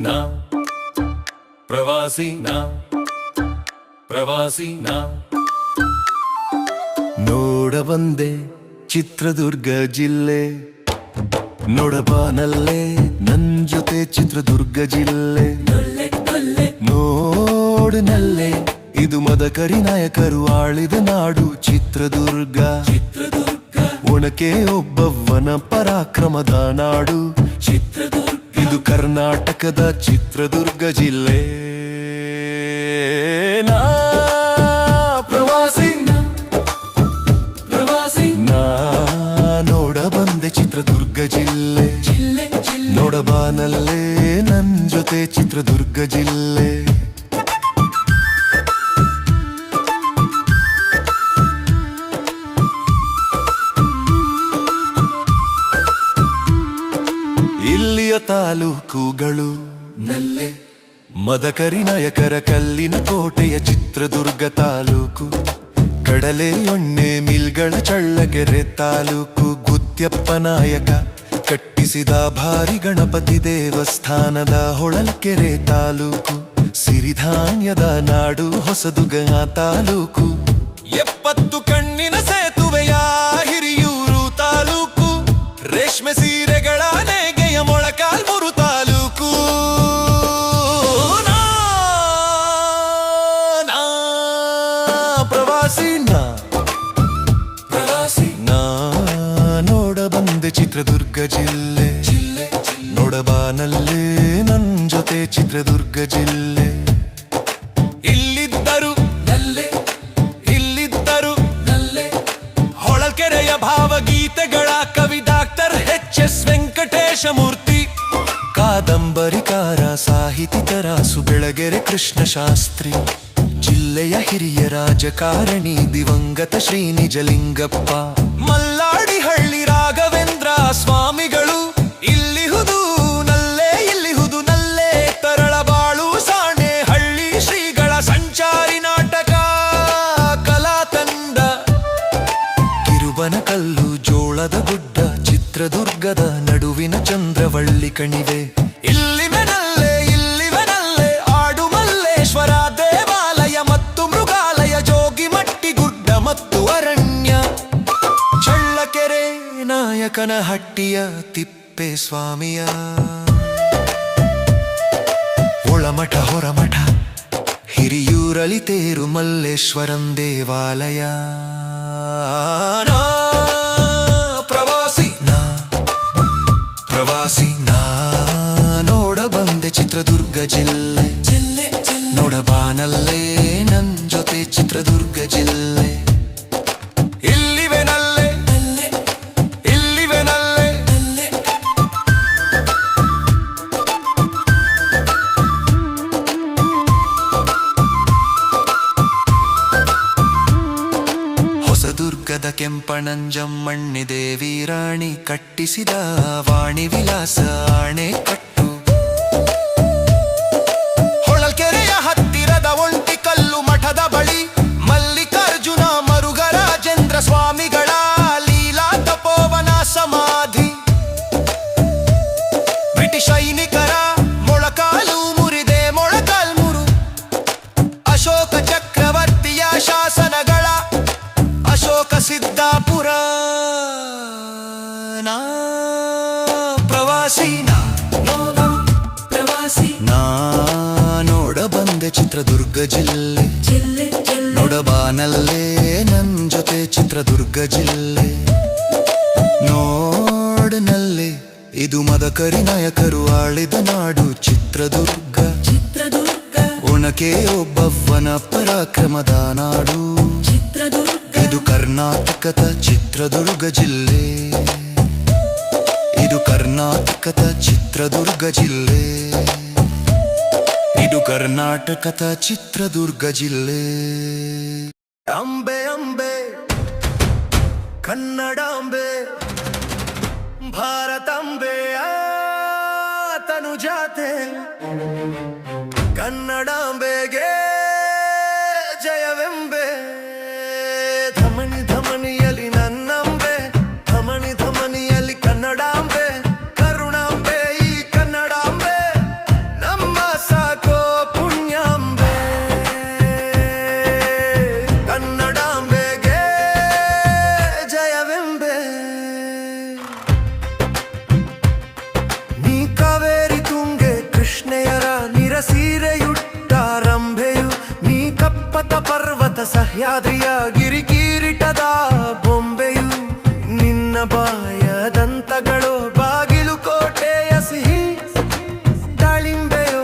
ನಾ. ಪ್ರವಾಸಿ ನಾ. ಪ್ರವಾಸಿ ನಾ. ನೋಡ ಬಂದೆ ಚಿತ್ರದುರ್ಗ ಜಿಲ್ಲೆ. ನೋಡಬಾನಲ್ಲೇ ನನ್ ಜೊತೆ ಚಿತ್ರದುರ್ಗ ಜಿಲ್ಲೆ. ನೋಡಿನಲ್ಲೇ ಇದು ಮದಕರಿ ನಾಯಕರು ಆಳಿದ ನಾಡು ಚಿತ್ರದುರ್ಗ. ಒಣಕೆ ಒಬ್ಬವ್ವನ ಪರಾಕ್ರಮದ ನಾಡು. ಚಿತ್ರದುರ್ಗ ಇದು ಕರ್ನಾಟಕದ ಚಿತ್ರದುರ್ಗ ಜಿಲ್ಲೆ. ನಾ ಪ್ರವಾಸಿ ಪ್ರವಾಸಿ. ನಾ ನೋಡ ಬಂದೆ ಚಿತ್ರದುರ್ಗ ಜಿಲ್ಲೆ. ನೋಡಬಾನಲ್ಲೇ ನನ್ ಜೊತೆ ಚಿತ್ರದುರ್ಗ ಜಿಲ್ಲೆ. ಮದಕರಿ ನಾಯಕರ ಕಲ್ಲಿನ ಕೋಟೆಯ ಚಿತ್ರದುರ್ಗ ತಾಲೂಕು. ಕಡಲೆ ಒಣ್ಣೆ ಮಿಲ್ಗಳ ಚಳ್ಳಕೆರೆ ತಾಲೂಕು. ಗುತ್ಯಪ್ಪ ನಾಯಕ ಕಟ್ಟಿಸಿದ ಭಾರಿ ಗಣಪತಿ ದೇವಸ್ಥಾನದ ಹೊಳಲ್ಕೆರೆ ತಾಲೂಕು. ಸಿರಿಧಾನ್ಯದ ನಾಡು ಹೊಸದುಗ ತಾಲೂಕು. ಎಪ್ಪತ್ತು ಕಣ್ಣಿನ ಸೇತುವೆಯ ಜಿಲ್ಲೆ. ನೋಡಬಾನಲ್ಲೇ ನನ್ ಜೊತೆ ಚಿತ್ರದುರ್ಗ ಜಿಲ್ಲೆ. ಇಲ್ಲಿದ್ದರು ಇಲ್ಲಿದ್ದರು. ಹೊಳಕೆರೆಯ ಭಾವಗೀತೆಗಳ ಕವಿ doctor H S Venkatesha Murthy ಕಾದಂಬರಿಕಾರ ಸಾಹಿತಿ ತರಾಸು ಬೆಳಗೆರೆ ಕೃಷ್ಣ ಶಾಸ್ತ್ರಿ ಜಿಲ್ಲೆಯ ಹಿರಿಯ ರಾಜಕಾರಣಿ ದಿವಂಗತ ಶ್ರೀ ನಿಜಲಿಂಗಪ್ಪ ಮಲ್ಲಾಡಿಹಳ್ಳಿ ರಾಘವೇಂದ್ರ ಸ್ವಾಮಿಗಳು ಇಲ್ಲಿಹುದು ನಲ್ಲೇ ಇಲ್ಲಿಹುದು ನಲ್ಲೇ ತರಳಬಾಳು ಸಾಣೆ ಹಳ್ಳಿ ಶ್ರೀಗಳ ಸಂಚಾರಿ ನಾಟಕ, ಕಲಾ ತಂಡ. ಕಿರುಬನಕಲ್ಲು ಜೋಳದ ಗುಡ್ಡ, ಚಿತ್ರದುರ್ಗದ ನಡುವಿನ ಚಂದ್ರವಳ್ಳಿ ಕಣಿವೆ. ನಾಯಕನ ಹಟ್ಟಿಯ ತಿಪ್ಪೆ ಸ್ವಾಮಿಯ ಒಳಮಠ ಹೊರಮಠ ಹಿರಿಯೂರಲಿ ತೇರು ಮಲ್ಲೇಶ್ವರಂ ದೇವಾಲಯ ನಾ ಪ್ರವಾಸಿ ನಾ ಪ್ರವಾಸಿ ನಾ ನೋಡ ಬಂದೆ ಚಿತ್ರದುರ್ಗ ಜಿಲ್ಲೆ ನೋಡಬಾನಲ್ಲೇ ನನ್ ಜೊತೆ ಚಿತ್ರದುರ್ಗ ಜಿಲ್ಲೆ ಕೆಂಪಣಂಜಮ್ಮಣ್ಣಿ ದೇವಿ ರಾಣಿ ಕಟ್ಟಿಸಿದ ವಾಣಿ ವಿಲಾಸ ಆಣೆ ಕಟ್ಟು ಪ್ರವಾಸಿ ನಾ ಪ್ರವಾಸಿ. ನಾ ನೋಡ ಬಂದೆ ಚಿತ್ರದುರ್ಗ ಜಿಲ್ಲೆ. ನೋಡಬಾನಲ್ಲೇ ನನ್ ಜೊತೆ ಚಿತ್ರದುರ್ಗ ಜಿಲ್ಲೆ. ನೋಡನಲ್ಲೇ ಇದು ಮದಕರಿ ನಾಯಕರು ಆಳಿದ ನಾಡು ಚಿತ್ರದುರ್ಗ. ಚಿತ್ರದುರ್ಗ. ಒಣಕೆ ಒಬ್ಬವ್ವನ ಪರಾಕ್ರಮದ ನಾಡು. ಚಿತ್ರದುರ್ಗ. ಇದು ಕರ್ನಾಟಕದ ಚಿತ್ರದುರ್ಗ ಜಿಲ್ಲೆ. ಇದು ಕರ್ನಾಟಕದ ಚಿತ್ರದುರ್ಗ ಜಿಲ್ಲೆ. ಇದು ಕರ್ನಾಟಕದ ಚಿತ್ರದುರ್ಗ ಜಿಲ್ಲೆ. ಅಂಬೆ ಅಂಬೆ ಕನ್ನಡಾಂಬೆ ಭಾರತ ಅಂಬೆ ಆತನು ಜಾತೆ ಕನ್ನಡಾಂಬೆಗೆ ಬಾಯದಂತಗಳು ಬಾಗಿಲು ಕೋಟೆಯ ಸಿಹಿ, ದಾಳಿಂಬೆಯೋ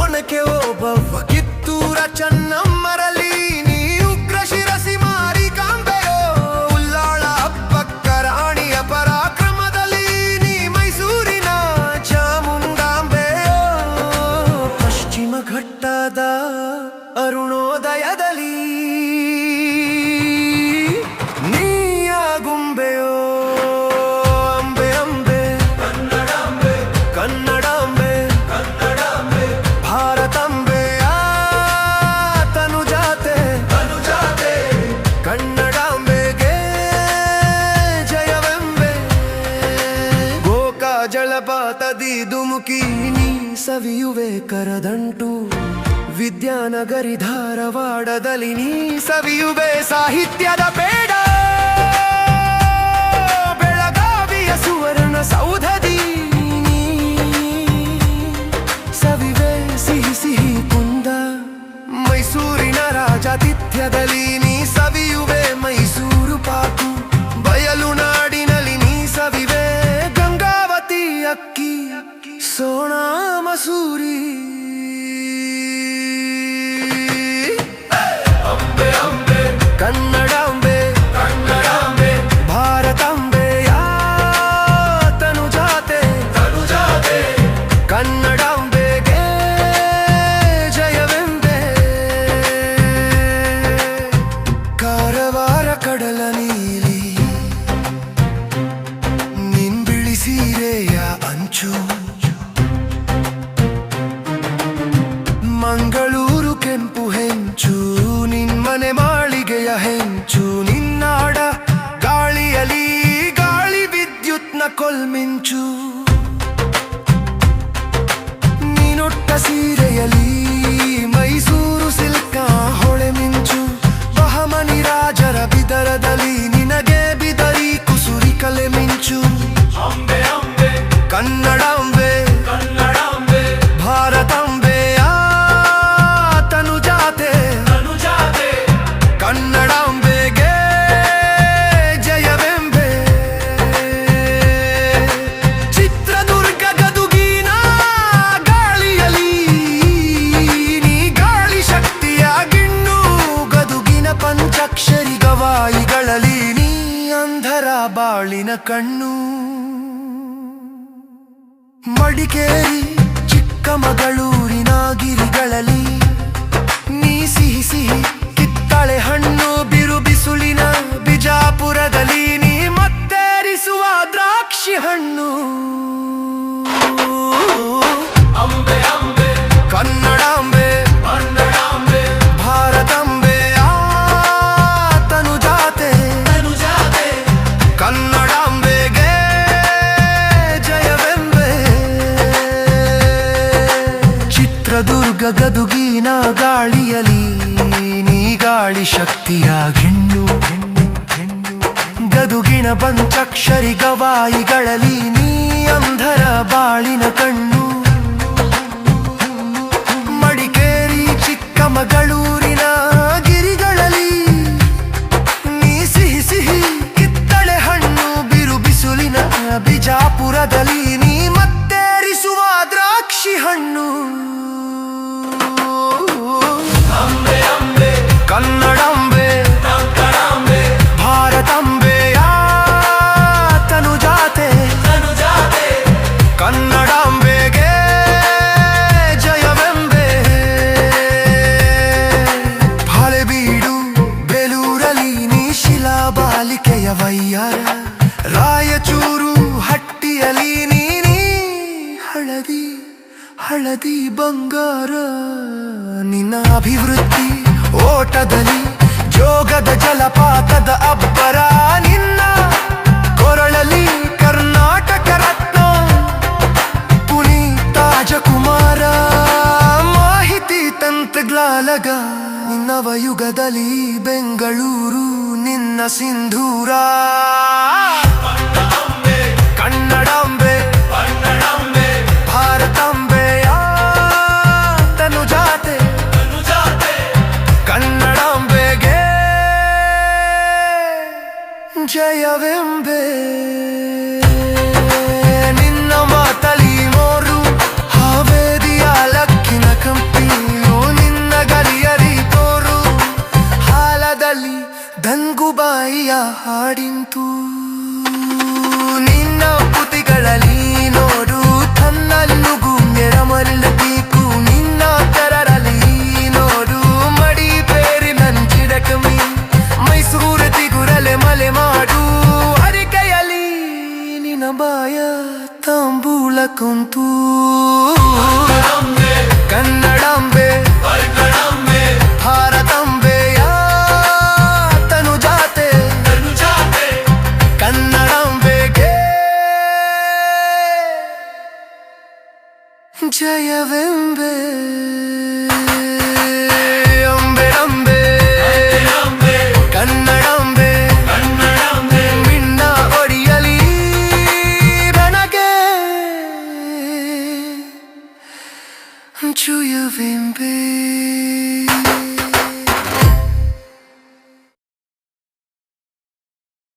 ಒಣಕೆ ಓಬವ್ವ. ಕಿತ್ತೂರ ಚನ್ನಮ್ಮರಲಿ ನೀ ಉಗ್ರ ಶಿರಸಿ ಮಾರಿ ಕಾಂಬೆಯೋ. ಉಲ್ಲಾಳ ಅಪ್ಪಕ್ಕ ರಾಣಿಯ ಪರಾಕ್ರಮದಲ್ಲಿ ನೀ ಮೈಸೂರಿನ ಚಾಮುಂಡಾಂಬೆಯೋ. ಪಶ್ಚಿಮ ಘಟ್ಟದ ಅರುಣೋದಯದಲ್ಲಿ ಜಲಪಾತದಿ ಮುಖಿನಿ ನೀ ಸವಿಯುವೆ ಕರದಂಟು. ವಿದ್ಯಾನಗರಿ ಧಾರವಾಡದಲ್ಲಿ ನೀ ಸವಿಯುವೆ ಸಾಹಿತ್ಯದ ಬೇಡ ಬೆಳಗಾವಿಯ ಸುವರ್ಣ ಸೌಧದಿ ಸವಿವೆ ಸಿಹಿ ಸಿಹಿ ಕುಂದ. ಮೈಸೂರಿನ ರಾಜಾತಿಥ್ಯದಲ್ಲಿ ಕನ್ನಡಾಂಬೆ. ಭಾರತಾಂಬೆಯ ತನುಜಾತೆ. ಕನ್ನಡಾಂಬೆಗೆ ಜಯವೆಂಬೆ. ಚಿತ್ರದುರ್ಗ ಗದುಗಿನ ಗಾಳಿಯಲಿ ನೀ ಗಾಳಿ ಶಕ್ತಿಯ ಗಿಣ್ಣು. ಗದುಗಿನ ಪಂಚಾಕ್ಷರಿ ಗವಾಯಿಗಳಲ್ಲಿ ನೀ ಅಂಧರ ಬಾಳಿನ ಕಣ್ಣು. ಮಡಿಕೇರಿ ಗದುಗಿನ ಗಾಳಿಯಲಿ, ನೀ ಗಾಳಿ ಶಕ್ತಿಯ ಗಿಣ್ಣು. ಗದುಗಿನ ಪಂಚಾಕ್ಷರಿ ಗವಾಯಿಗಳಲ್ಲಿ ನೀ ಅಂಧರ ಬಾಳಿನ ಕಣ್ಣು. ಮಡಿಕೇರಿ ಚಿಕ್ಕಮಗಳೂರಿನ далеко ಹಾಡಿಂತು. ನಿನ್ನ ಕುತಿಗಳಲ್ಲಿ ನೋಡು ತನ್ನಲ್ಲುಗು ಮೆರಮಲ್ಲ ಬೇಕು ನಿನ್ನ ತರರಲ್ಲಿ ನೋಡು, ಮಡಿ ಬೇರಿ ನಂಜಿಡಕಮಿ ಮೈಸೂರು ತಿಗುರಲೆ ಮಲೆ ಮಾಡು. ಅರಿಕೆಯಲ್ಲಿ ನಿನ್ನ ಬಾಯ ತಂಬೂಳ ಕುಂತು.